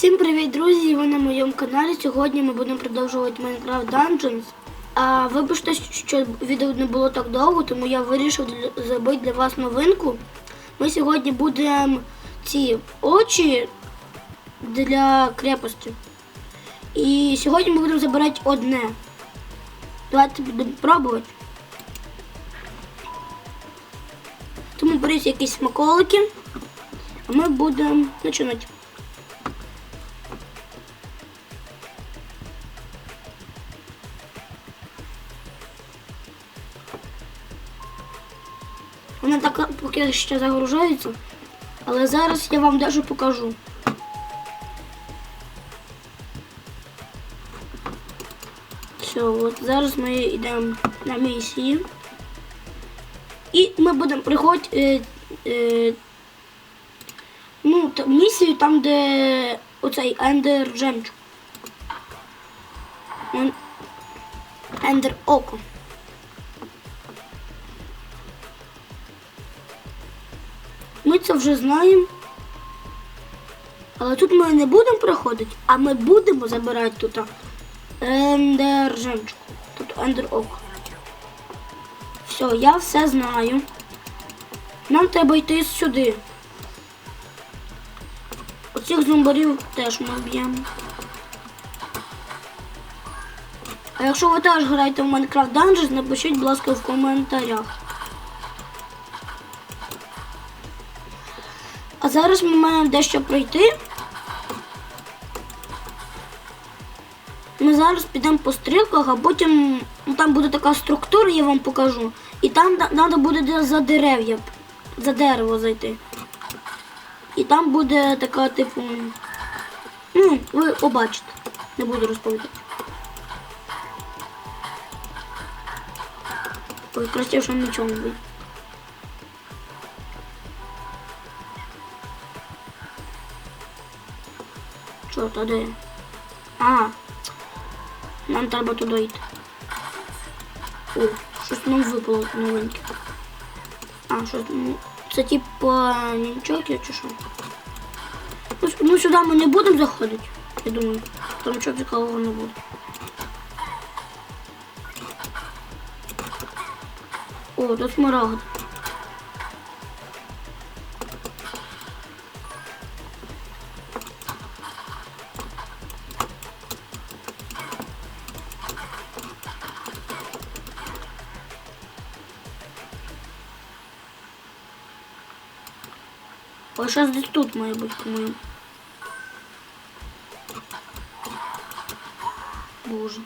Всім привіт, друзі! Ви на моєму каналі. Сьогодні ми будемо продовжувати Minecraft Dungeons. А вибачте, що відео не було так довго, тому я вирішив зробити для вас новинку. Ми сьогодні будемо ці очі для крепості. І сьогодні ми будемо забирати одне. Давайте будемо пробувати. Тому беріть якісь смаколики, а ми будемо починати. Вона так поки ще загружається. Але зараз я вам дещо покажу. Все, от зараз ми йдемо на місії. І ми будемо приходити е, е, ну, місію там, де оцей Ендер Жемчуг. Ен- Ендер Око. Це вже знаємо. Але тут ми не будемо проходити, а ми будемо забирати тут ендер. Тут ендер око. Все, я все знаю. Нам треба йти сюди. Оцих зомбарів теж ми вб'ємо. А якщо ви теж граєте в Minecraft Dungeons, напишіть, будь ласка, в коментарях. Зараз ми маємо дещо пройти. Ми зараз підемо по стрілках, а потім ну, там буде така структура, я вам покажу. І там треба буде де- за дерев'я, за дерево зайти. І там буде така, типу. Ну, ви побачите. Не буду розповідати. Ой, краще, що нічого не буде. Що, то де? А, нам треба туди йти. О, щось нам випало новеньке. А, щось, ну, це типу нічоки чи що? Ну, Ну, сюди ми не будемо заходити, я думаю. Там нічого цікавого не буде. О, тут смарагд. Ось зараз десь тут має бути, по-моєму. Боже.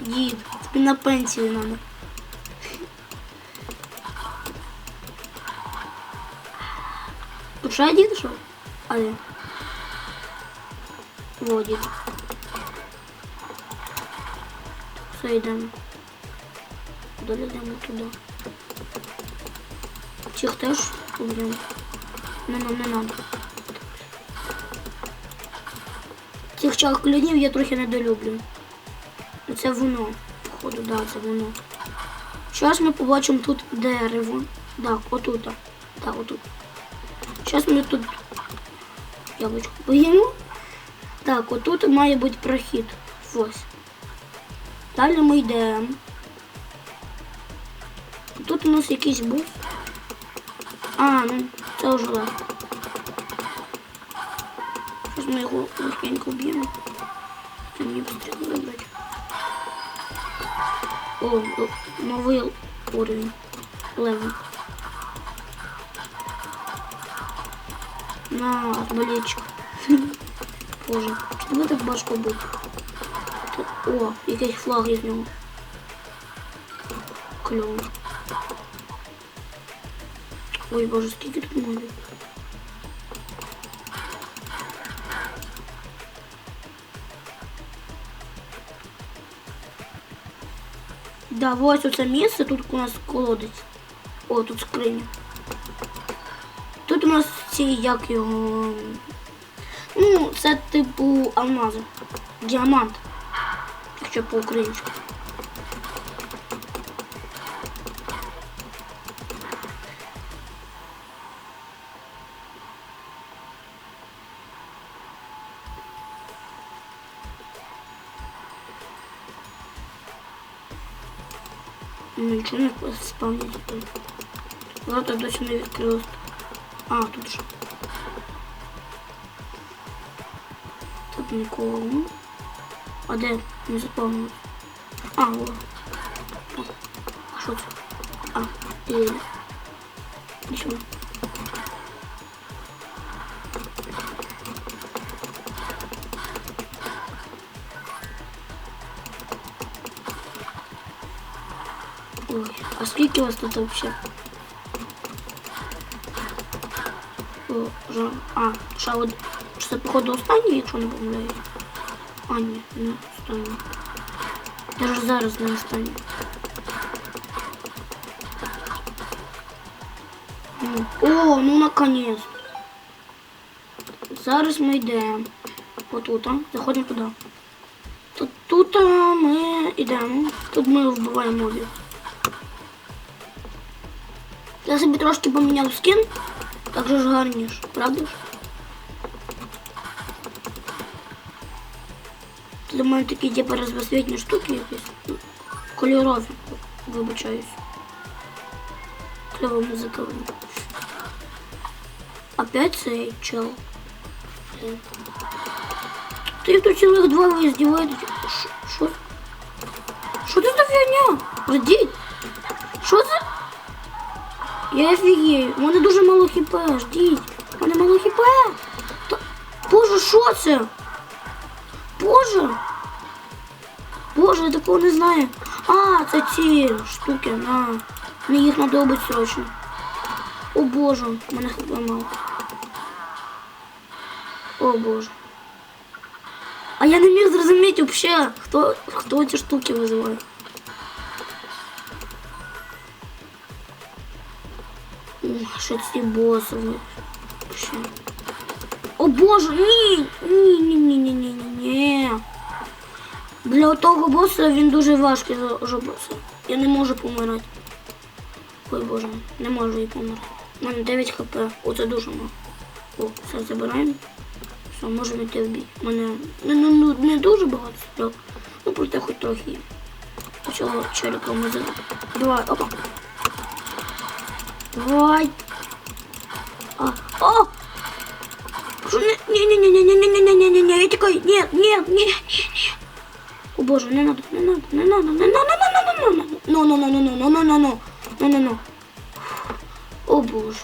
Дід, тобі на пенсію надо. Тут ще дід що? А де? Во, дід. Все, йдемо. Куди йдемо туди? Не, не, не надо. Цих чаклунів я трохи недолюблю. Ну, Це воно. Походу, да, це воно. Зараз ми побачимо тут дерево. Так, отут. Так, отут. Зараз ми тут яблучко поїмо. Так, отут має бути прохід. Ось. Далі ми йдемо. Тут у нас якийсь був. А, ну, це вже легко. Зараз ми його легенько б'ємо. Це мені потрібно. О, новий уровень. Левел. На арбалетчик. Боже, чи тебе так бути? Та- О, якийсь флаг із нього. Кльово. Ой, боже, скільки тут може? Да, ось оце місце, тут у нас колодець. О, тут скриня. Тут у нас ці, як його. Ну, це типу алмази. Діамант. Якщо по-українськи. Ну, Нічого не спавнять. Ворота досі не відкрилось. А, тут же. Тут нікого. Ну. А де не заповнилось? А, о. О. А що це? А, і... Нічого. Ой, а скільки у вас тут вообще? О, жа... А, од... Чи це, походу, останній, якщо не помиляюсь? А, ні, не останній. Даже зараз не останній. О, ну наконец. Зараз ми йдемо. Отут? Заходимо туди. Тут, тут а, ми йдемо. Тут ми вбиваємо мобів. Я собі трошки поміняв скін, так же ж гарніш, правда ж? Тут у мене такі типу розбасвітні штуки якісь. ну, Кольорові, вибачаюсь. Кльова музика. вона. Опять цей чел. Блін. Ти тут цілих два ви здіваєтесь. Ш- Що? Що це за фігня? Ждіть. Що це? Я офігею. У мене дуже мало хп, ждіть. У мене мало хп. Та... Боже, що це? Боже. Боже, я такого не знаю. А, це ці штуки, на. Мені їх треба убити срочно. О боже, у мене хп мало. О боже. А я не міг зрозуміти взагалі, хто, хто ці штуки визиває. Що ці боси ви? О боже, ні! Ні, ні, ні, ні, ні, ні, ні. Для того боса він дуже важкий за боса. Я не можу помирати. Ой боже, не можу і помирати. У мене 9 хп. Оце дуже мало. О, все забираємо. Все, можемо йти в бій. У мене не, не, не, дуже багато стріл. Ну проте хоч трохи. Почало челика ми за... Давай, опа. Не, не, не, я тікаю. Ні, ні, ні. О боже, не надо, не надо, не надо, не надо, не надо, не надо. Ну, ну, ну, ну, ну, ну, ну, ну, ну, ну, ну. О боже.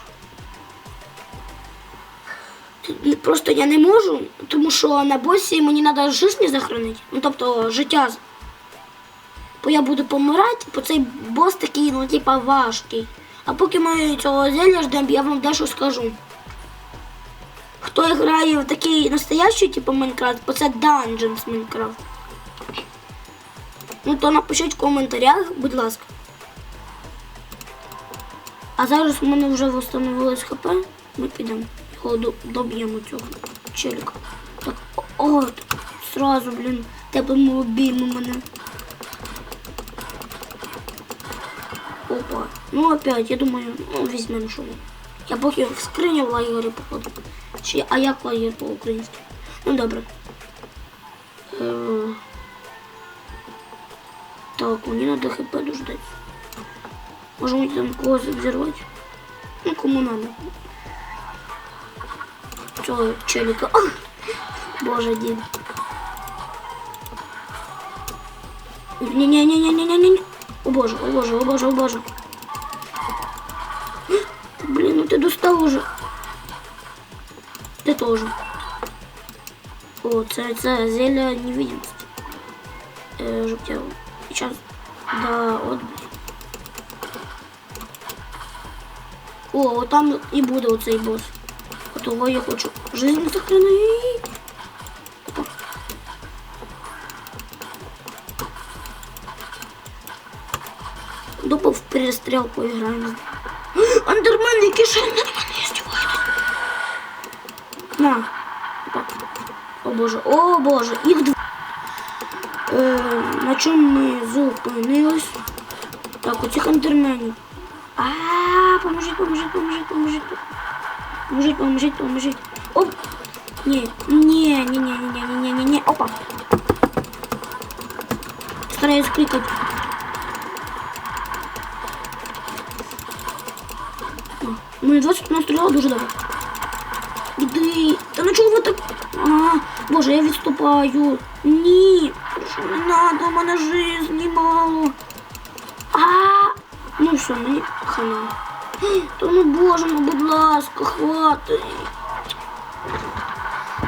Просто я не можу, тому що на босі мені треба жизнь захоронити. Ну, тобто життя. Бо я буду помирати, бо цей бос такий, ну, типа, важкий. А поки ми цього зілля ждемо, я вам дещо скажу. Хто грає в такий настоящий, типу Майнкрафт, бо це Dungeons Майнкрафт. Ну то напишіть в коментарях, будь ласка. А зараз у мене вже встановилось ХП. Ми підемо. Його доб'ємо цього челика. Так, о, так, сразу, блін, тебе ми обіймо мене. Опа. Ну опять, я думаю, ну візьмемо що. Я поки в скрині в лагері походу. Чи, а як лагер по-українськи? Ну добре. Е, Так, мені треба хп дождать. Можемо там когось взорвати. Ну, кому надо. Цього челика. Ах! Боже, дід. Не-не-не-не-не-не-не. О боже, о боже, о боже, о боже. Блин, ну ты достал уже. Ты тоже. О, це, це зелье невидимости. Э, життя. Сейчас. Да, от. О, от там і буде оцей бос. А того я хочу жизнь сохранить. Перестрелку играем. Андермен, який ще андермен є На. Опа. О боже, о боже, їх два. Е, на чому ми зупинились? Так, оцих андерменів. А, поможіть, поможіть, поможіть, поможіть. Поможіть, поможіть, поможіть. Оп. Ні, ні, ні, ні, ні, ні. Опа. Стараюсь кликать. Мені 20 настріляла дуже добре. Іди. Та ну чого ви так. А, боже, я відступаю. Ні. Що не надо, у мене жизнь мало. А, ну все, мені хана. Та ну боже, ну будь ласка, хватить.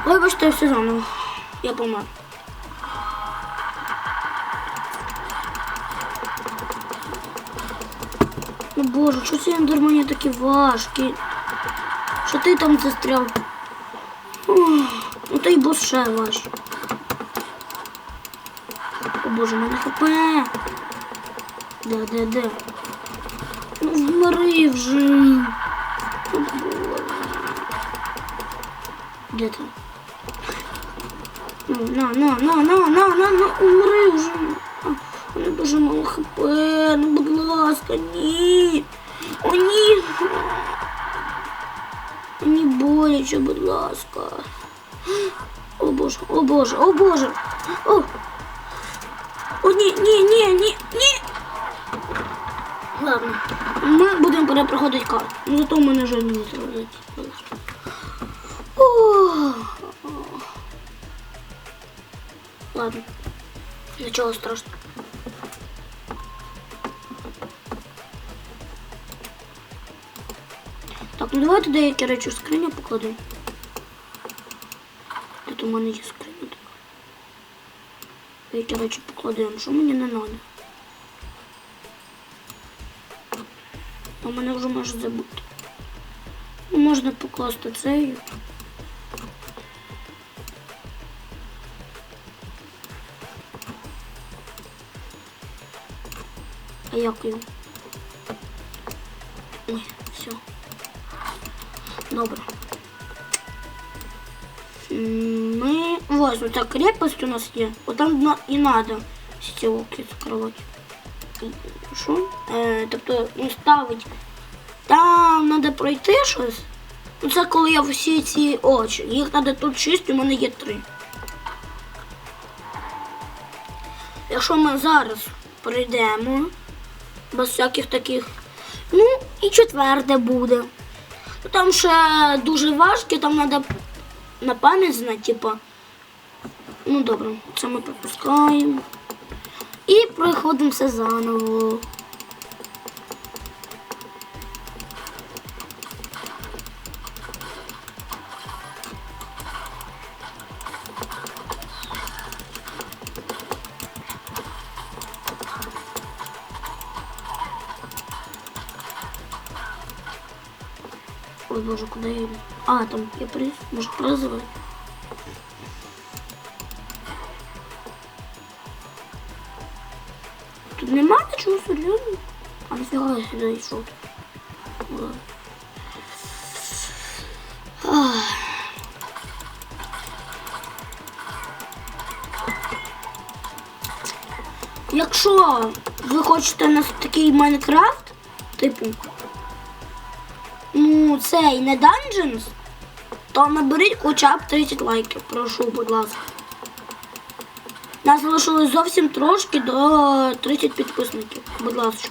Вибачте, все заново. Я помер. Ну боже, що ці ендермані такі важкі? Що ти там застряв? Ну та й бос ще важче. О боже, мене хп. Де, де, де? Ну вмри вже. О, Боже. Де ти? Ну, на, на, на, на, на, на, на, умри вже. У мене дуже мало хп. Ну, будь ласка, ні. Боже, о боже, о. О, ні, ні, ні, ні, ні. Ладно, ми будемо перепроходити карту. Зато в мене вже не зробити. Ладно, нічого страшного. Так, ну давайте деякі речі в скриню покладемо. Тут у мене є скриня така. Деякі речі покладемо, що мені не треба. А мене вже може забути. Ну, можна покласти цей. А як його? Ой, все. Добре. М, Ми... Ось, оця крепость у нас є. Отам на- і ці окна закривати. Що? Е, тобто, ну, ставить. Там треба пройти щось. Ну, це коли я всі ці очі. Їх треба тут шість, у мене є три. Якщо ми зараз пройдемо без всяких таких. Ну, і четверте буде. Там ще дуже важкі, там треба на пам'ять знати, типа. Ну добре, це ми пропускаємо. І проходимо все заново. Ой, боже, куди я? А, там я приз, може призову. Нічого серйозного? А нафіга я? Ладно. Ах. Якщо ви хочете на такий Майнкрафт, типу, ну, цей не Dungeons, то наберіть хоча б 30 лайків, прошу, будь ласка. Нас залишилось зовсім трошки до 30 підписників, будь ласка.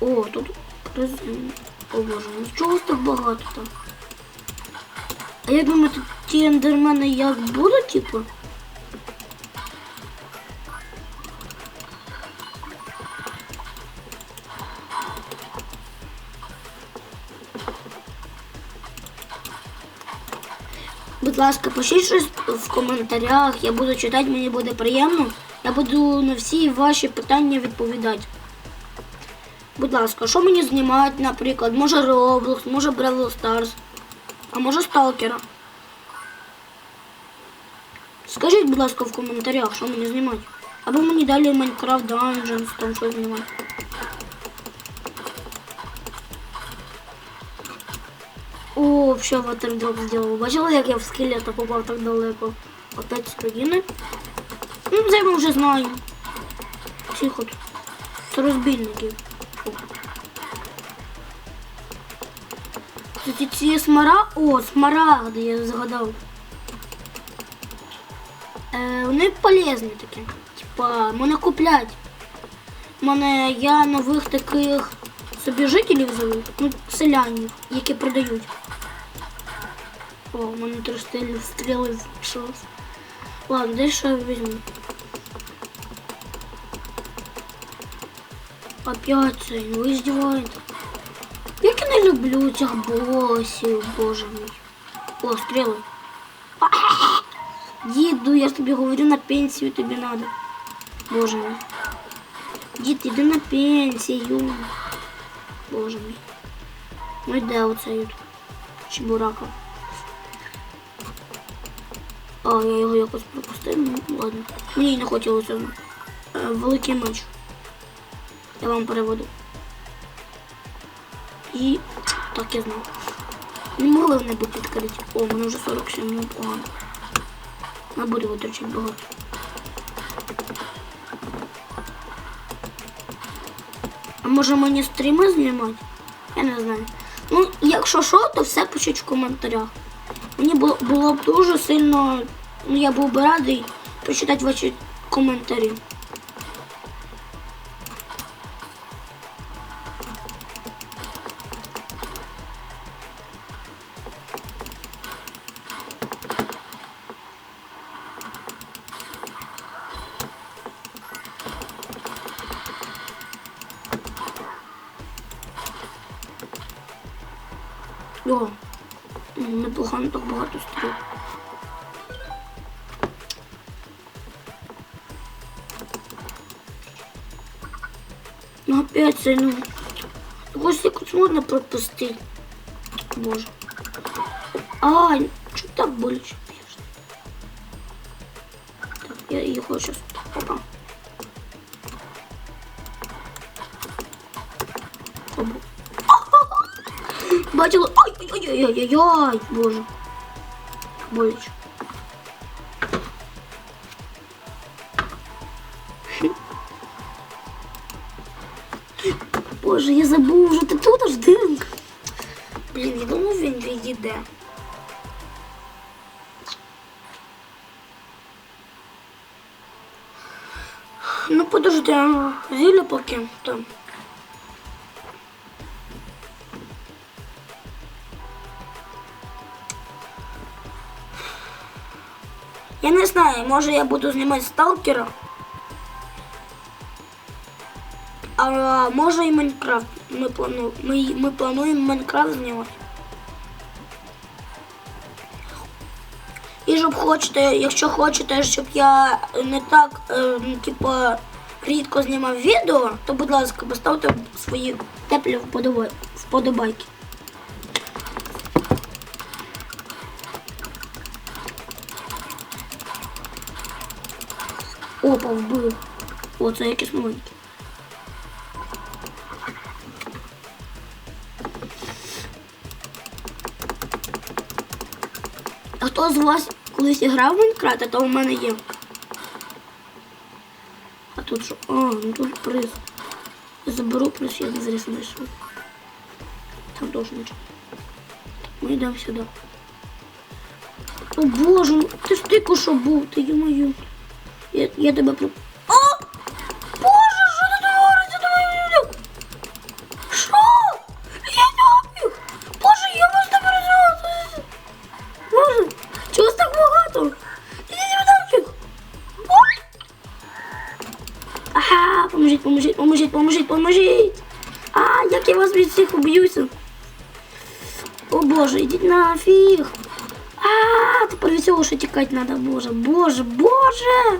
О, тут презент. О боже, ну чого так багато там? А я думаю, тут ті ендермени як будуть, типу? Будь ласка, пишіть щось в коментарях, я буду читати, мені буде приємно. Я буду на всі ваші питання відповідати. Будь ласка, що мені знімати, наприклад? Може Roblox, може Brawl Stars, а може Сталкера. Скажіть, будь ласка, в коментарях, що мені знімати. Або мені далі Minecraft Dungeons, там що знімати. О, все, ватердроп зробив. Бачили, як я в скелета попав так далеко. Опять з. Ну, це ми вже знаємо. Тихо. тут. Це розбійники. Фу. Ці смара... О, смарагди, я згадав. Е, вони полезні такі. Типа, мене куплять. Мене я нових таких собі жителів зову, ну, селянів, які продають. О, у мене три стріли, залишилось. Ладно, де що я візьму? Опять ну здіваєте. Не люблю цих босів, боже мій. О, стріли. Діду, я ж тобі говорю, на пенсію тобі надо. Боже мій. Дід, іди на пенсію. Боже мій. Ну йде оцей чебурака. А, я його якось пропустив, ну ладно. Мені не хотілося. Е, великий меч. Я вам переведу. І так я знав. Не могли вони бути відкриті. О, мене вже 47 ну погано. На буде витрачати багато. А може мені стріми знімати? Я не знаю. Ну, якщо що, то все пишіть в коментарях. Мені було, б дуже сильно, ну я був би радий прочитати ваші коментарі. Ну опять це, ну. Ось якось можна пропустити. Боже. А, чого так боляче б'єш? Так, я його зараз. Опа. Опа. Бачила. Ой-ой-ой-ой-ой, боже. Боляче. Боже, я забув вже ти тут аж динк. Блін, я думав він відійде. Ну подожди, зілля поки там. Я не знаю, може я буду знімати сталкера. А може і Майнкрафт. Ми, плану... ми, ми плануємо Майнкрафт знімати. І щоб хочете, якщо хочете, щоб я не так, е, ну, типа, рідко знімав відео, то будь ласка, поставте свої теплі вподобай- вподобайки. Опа, вбив. О, це якийсь маленький. Хто з вас колись грав в Майнкрафт, то у мене є. А тут що? А, ну тут приз. Я заберу приз, я не зараз знайшов. Там теж нічого. Ми йдемо сюди. О боже, ну ти ж тільки що був, ти ё-моё. Я, я тебе боже, иди нафіг. А, тепер від цього ще тікати треба, боже, боже, боже.